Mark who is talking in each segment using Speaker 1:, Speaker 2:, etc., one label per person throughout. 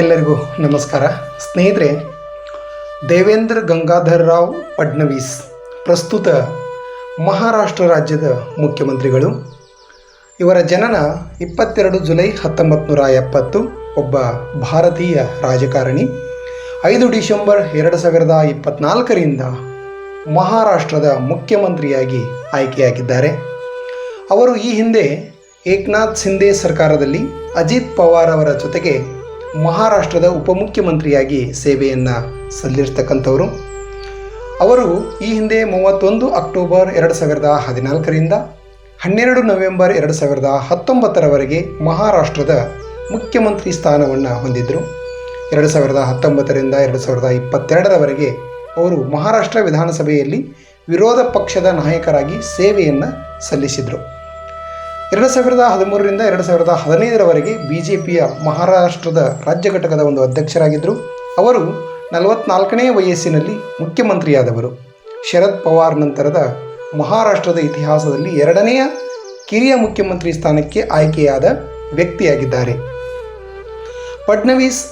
Speaker 1: ಎಲ್ಲರಿಗೂ ನಮಸ್ಕಾರ. ಸ್ನೇಹಿತರೆ, ದೇವೇಂದ್ರ ಗಂಗಾಧರ್ ರಾವ್ ಫಡ್ನವೀಸ್, ಪ್ರಸ್ತುತ ಮಹಾರಾಷ್ಟ್ರ ರಾಜ್ಯದ ಮುಖ್ಯಮಂತ್ರಿಗಳು. ಇವರ ಜನನ ಇಪ್ಪತ್ತೆರಡು ಜುಲೈ ಹತ್ತೊಂಬತ್ತು ನೂರ ಎಪ್ಪತ್ತು, ಒಬ್ಬ ಭಾರತೀಯ ರಾಜಕಾರಣಿ. ಐದು ಡಿಸೆಂಬರ್ ಎರಡು ಸಾವಿರದ ಇಪ್ಪತ್ನಾಲ್ಕರಿಂದ ಮಹಾರಾಷ್ಟ್ರದ ಮುಖ್ಯಮಂತ್ರಿಯಾಗಿ ಆಯ್ಕೆಯಾಗಿದ್ದಾರೆ. ಅವರು ಈ ಹಿಂದೆ ಏಕ್ನಾಥ್ ಶಿಂದೆ ಸರ್ಕಾರದಲ್ಲಿ ಅಜಿತ್ ಪವಾರ್ ಅವರ ಜೊತೆಗೆ ಮಹಾರಾಷ್ಟ್ರದ ಉಪಮುಖ್ಯಮಂತ್ರಿಯಾಗಿ ಸೇವೆಯನ್ನು ಸಲ್ಲಿರ್ತಕ್ಕಂಥವರು. ಅವರು ಈ ಹಿಂದೆ ಮೂವತ್ತೊಂದು ಅಕ್ಟೋಬರ್ ಎರಡು ಸಾವಿರದ ಹದಿನಾಲ್ಕರಿಂದ ಹನ್ನೆರಡು ನವೆಂಬರ್ ಎರಡು ಸಾವಿರದ ಹತ್ತೊಂಬತ್ತರವರೆಗೆ ಮಹಾರಾಷ್ಟ್ರದ ಮುಖ್ಯಮಂತ್ರಿ ಸ್ಥಾನವನ್ನು ಹೊಂದಿದ್ದರು ಎರಡು ಸಾವಿರದ ಹತ್ತೊಂಬತ್ತರಿಂದ ಎರಡು ಸಾವಿರದ ಇಪ್ಪತ್ತೆರಡರವರೆಗೆ ಅವರು ಮಹಾರಾಷ್ಟ್ರ ವಿಧಾನಸಭೆಯಲ್ಲಿ ವಿರೋಧ ಪಕ್ಷದ ನಾಯಕರಾಗಿ ಸೇವೆಯನ್ನು ಸಲ್ಲಿಸಿದರು. ಎರಡು ಸಾವಿರದ ಹದಿಮೂರರಿಂದ ಎರಡು ಸಾವಿರದ ಹದಿನೈದರವರೆಗೆ ಬಿ ಜೆ ಪಿಯ ಮಹಾರಾಷ್ಟ್ರದ ರಾಜ್ಯ ಘಟಕದ ಒಂದು ಅಧ್ಯಕ್ಷರಾಗಿದ್ದರು. ಅವರು ನಲವತ್ನಾಲ್ಕನೇ ವಯಸ್ಸಿನಲ್ಲಿ ಮುಖ್ಯಮಂತ್ರಿಯಾದವರು. ಶರದ್ ಪವಾರ್ ನಂತರದ ಮಹಾರಾಷ್ಟ್ರದ ಇತಿಹಾಸದಲ್ಲಿ ಎರಡನೆಯ ಕಿರಿಯ ಮುಖ್ಯಮಂತ್ರಿ ಸ್ಥಾನಕ್ಕೆ ಆಯ್ಕೆಯಾದ ವ್ಯಕ್ತಿಯಾಗಿದ್ದಾರೆ. ಫಡ್ನವೀಸ್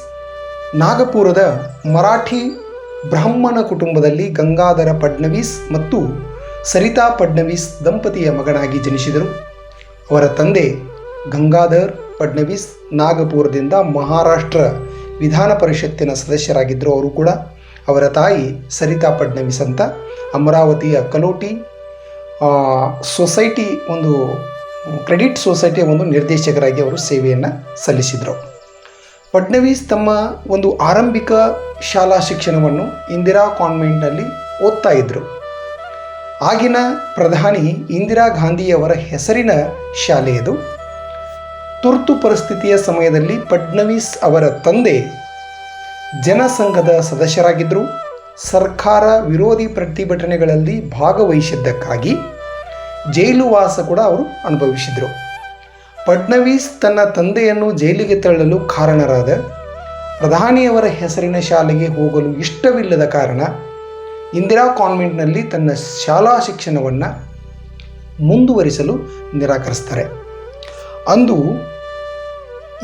Speaker 1: ನಾಗಪುರದ ಮರಾಠಿ ಬ್ರಾಹ್ಮಣ ಕುಟುಂಬದಲ್ಲಿ ಗಂಗಾಧರ ಫಡ್ನವೀಸ್ ಮತ್ತು ಸರಿತಾ ಫಡ್ನವೀಸ್ ದಂಪತಿಯ ಮಗನಾಗಿ ಜನಿಸಿದರು. ಅವರ ತಂದೆ ಗಂಗಾಧರ್ ಫಡ್ನವೀಸ್ ನಾಗಪುರದಿಂದ ಮಹಾರಾಷ್ಟ್ರ ವಿಧಾನ ಪರಿಷತ್ತಿನ ಸದಸ್ಯರಾಗಿದ್ದರು ಅವರು ಕೂಡ ಅವರ ತಾಯಿ ಸರಿತಾ ಫಡ್ನವೀಸ್ ಅಂತ. ಅಮರಾವತಿಯ ಕಲೋಟಿ ಸೊಸೈಟಿ ಒಂದು, ಕ್ರೆಡಿಟ್ ಸೊಸೈಟಿಯ ಒಂದು ನಿರ್ದೇಶಕರಾಗಿ ಅವರು ಸೇವೆಯನ್ನು ಸಲ್ಲಿಸಿದರು. ಫಡ್ನವೀಸ್ ತಮ್ಮ ಒಂದು ಆರಂಭಿಕ ಶಾಲಾ ಶಿಕ್ಷಣವನ್ನು ಇಂದಿರಾ ಕಾನ್ವೆಂಟ್ನಲ್ಲಿ ಓದ್ತಾ ಇದ್ದರು ಆಗಿನ ಪ್ರಧಾನಿ ಇಂದಿರಾ ಗಾಂಧಿಯವರ ಹೆಸರಿನ ಶಾಲೆಯದು. ತುರ್ತು ಪರಿಸ್ಥಿತಿಯ ಸಮಯದಲ್ಲಿ ಫಡ್ನವೀಸ್ ಅವರ ತಂದೆ ಜನಸಂಘದ ಸದಸ್ಯರಾಗಿದ್ದರು. ಸರ್ಕಾರ ವಿರೋಧಿ ಪ್ರತಿಭಟನೆಗಳಲ್ಲಿ ಭಾಗವಹಿಸಿದ್ದಕ್ಕಾಗಿ ಜೈಲುವಾಸ ಕೂಡ ಅವರು ಅನುಭವಿಸಿದರು. ಫಡ್ನವೀಸ್ ತನ್ನ ತಂದೆಯನ್ನು ಜೈಲಿಗೆ ತಳ್ಳಲು ಕಾರಣರಾದ ಪ್ರಧಾನಿಯವರ ಹೆಸರಿನ ಶಾಲೆಗೆ ಹೋಗಲು ಇಷ್ಟವಿಲ್ಲದ ಕಾರಣ ಇಂದಿರಾ ಕಾನ್ವೆಂಟ್ನಲ್ಲಿ ತನ್ನ ಶಾಲಾ ಶಿಕ್ಷಣವನ್ನು ಮುಂದುವರಿಸಲು ನಿರಾಕರಿಸ್ತಾರೆ. ಅಂದು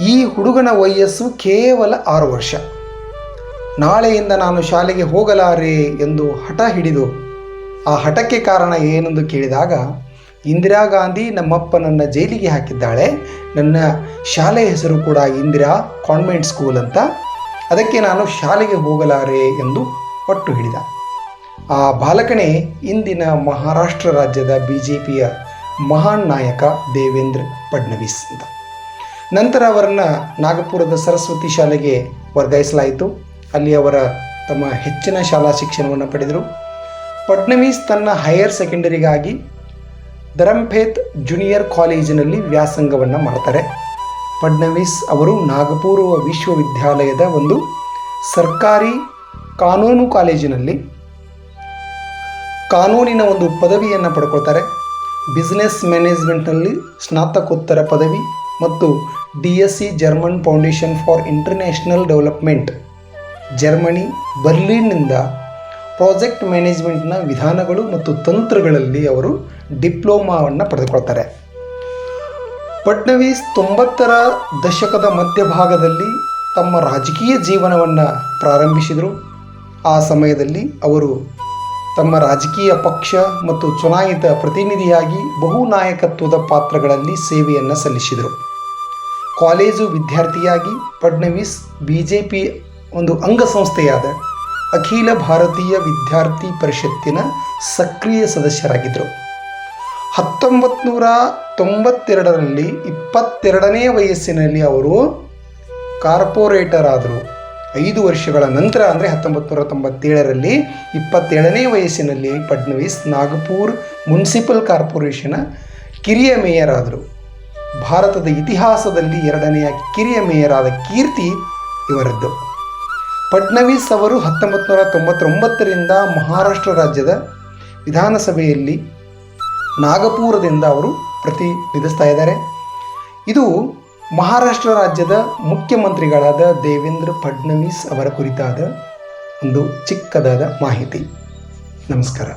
Speaker 1: ಈ ಹುಡುಗನ ವಯಸ್ಸು ಕೇವಲ ಆರು ವರ್ಷ. ನಾಳೆಯಿಂದ ನಾನು ಶಾಲೆಗೆ ಹೋಗಲಾರೆ ಎಂದು ಹಠ ಹಿಡಿದು, ಆ ಹಠಕ್ಕೆ ಕಾರಣ ಏನೆಂದು ಕೇಳಿದಾಗ, ಇಂದಿರಾ ಗಾಂಧಿ ನಮ್ಮಪ್ಪ ನನ್ನ ಜೈಲಿಗೆ ಹಾಕಿದ್ದಾಳೆ, ನನ್ನ ಶಾಲೆಯ ಹೆಸರು ಕೂಡ ಇಂದಿರಾ ಕಾನ್ವೆಂಟ್ ಸ್ಕೂಲ್ ಅಂತ, ಅದಕ್ಕೆ ನಾನು ಶಾಲೆಗೆ ಹೋಗಲಾರೆ ಎಂದು ಪಟ್ಟು ಹಿಡಿದ. ಆ ಬಾಲಕನೇ ಇಂದಿನ ಮಹಾರಾಷ್ಟ್ರ ರಾಜ್ಯದ ಬಿ ಜೆ ಪಿಯ ಮಹಾನ್ ನಾಯಕ ದೇವೇಂದ್ರ ಫಡ್ನವೀಸ್ ಅಂತ. ನಂತರ ಅವರನ್ನು ನಾಗಪುರದ ಸರಸ್ವತಿ ಶಾಲೆಗೆ ವರ್ಗಾಯಿಸಲಾಯಿತು. ಅಲ್ಲಿ ಅವರ ತಮ್ಮ ಹೆಚ್ಚಿನ ಶಾಲಾ ಶಿಕ್ಷಣವನ್ನು ಪಡೆದರು. ಫಡ್ನವೀಸ್ ತನ್ನ ಹೈಯರ್ ಸೆಕೆಂಡರಿಗಾಗಿ ಧರಂಫೇತ್ ಜೂನಿಯರ್ ಕಾಲೇಜಿನಲ್ಲಿ ವ್ಯಾಸಂಗವನ್ನು ಮಾಡ್ತಾರೆ. ಫಡ್ನವೀಸ್ ಅವರು ನಾಗಪುರ ವಿಶ್ವವಿದ್ಯಾಲಯದ ಒಂದು ಸರ್ಕಾರಿ ಕಾನೂನು ಕಾಲೇಜಿನಲ್ಲಿ ಕಾನೂನಿನ ಒಂದು ಪದವಿಯನ್ನು ಪಡ್ಕೊಳ್ತಾರೆ. ಬಿಸ್ನೆಸ್ ಮ್ಯಾನೇಜ್ಮೆಂಟ್ನಲ್ಲಿ ಸ್ನಾತಕೋತ್ತರ ಪದವಿ ಮತ್ತು D S C German foundation for international development Germany ಬರ್ಲಿನ್ನಿಂದ project ಮ್ಯಾನೇಜ್ಮೆಂಟ್ನ ವಿಧಾನಗಳು ಮತ್ತು ತಂತ್ರಗಳಲ್ಲಿ ಅವರು ಡಿಪ್ಲೊಮಾವನ್ನು ಪಡೆದುಕೊಳ್ತಾರೆ. ಫಡ್ನವೀಸ್ ತೊಂಬತ್ತರ ದಶಕದ ಮಧ್ಯಭಾಗದಲ್ಲಿ ತಮ್ಮ ರಾಜಕೀಯ ಜೀವನವನ್ನು ಪ್ರಾರಂಭಿಸಿದರು. ಆ ಸಮಯದಲ್ಲಿ ಅವರು ತಮ್ಮ ರಾಜಕೀಯ ಪಕ್ಷ ಮತ್ತು ಚುನಾಯಿತ ಪ್ರತಿನಿಧಿಯಾಗಿ ಬಹು ನಾಯಕತ್ವದ ಪಾತ್ರಗಳಲ್ಲಿ ಸೇವೆಯನ್ನು ಸಲ್ಲಿಸಿದರು. ಕಾಲೇಜು ವಿದ್ಯಾರ್ಥಿಯಾಗಿ ಫಡ್ನವೀಸ್ ಬಿ ಜೆ ಪಿ ಒಂದು ಅಂಗಸಂಸ್ಥೆಯಾದ ಅಖಿಲ ಭಾರತೀಯ ವಿದ್ಯಾರ್ಥಿ ಪರಿಷತ್ತಿನ ಸಕ್ರಿಯ ಸದಸ್ಯರಾಗಿದ್ದರು. ಹತ್ತೊಂಬತ್ತು ನೂರ ತೊಂಬತ್ತೆರಡರಲ್ಲಿ ಇಪ್ಪತ್ತೆರಡನೇ ವಯಸ್ಸಿನಲ್ಲಿ ಅವರು ಕಾರ್ಪೊರೇಟರ್ ಆದರು ಐದು ವರ್ಷಗಳ ನಂತರ, ಅಂದರೆ ಹತ್ತೊಂಬತ್ತು ನೂರ ತೊಂಬತ್ತೇಳರಲ್ಲಿ ಇಪ್ಪತ್ತೇಳನೇ ವಯಸ್ಸಿನಲ್ಲಿ ಫಡ್ನವೀಸ್ ನಾಗಪುರ್ ಮುನ್ಸಿಪಲ್ ಕಾರ್ಪೊರೇಷನ ಕಿರಿಯ ಮೇಯರ್ ಆದರು ಭಾರತದ ಇತಿಹಾಸದಲ್ಲಿ ಎರಡನೆಯ ಕಿರಿಯ ಮೇಯರ್ ಆದ ಕೀರ್ತಿ ಇವರದ್ದು. ಫಡ್ನವೀಸ್ ಅವರು ಹತ್ತೊಂಬತ್ತು ನೂರ ತೊಂಬತ್ತೊಂಬತ್ತರಿಂದ ಮಹಾರಾಷ್ಟ್ರ ರಾಜ್ಯದ ವಿಧಾನಸಭೆಯಲ್ಲಿ ನಾಗಪುರದಿಂದ ಅವರು ಪ್ರತಿನಿಧಿಸ್ತಾ ಇದ್ದಾರೆ. ಇದು ಮಹಾರಾಷ್ಟ್ರ ರಾಜ್ಯದ ಮುಖ್ಯಮಂತ್ರಿಗಳಾದ ದೇವೇಂದ್ರ ಫಡ್ನವೀಸ್ ಅವರ ಕುರಿತಾದ ಒಂದು ಚಿಕ್ಕದಾದ ಮಾಹಿತಿ. ನಮಸ್ಕಾರ.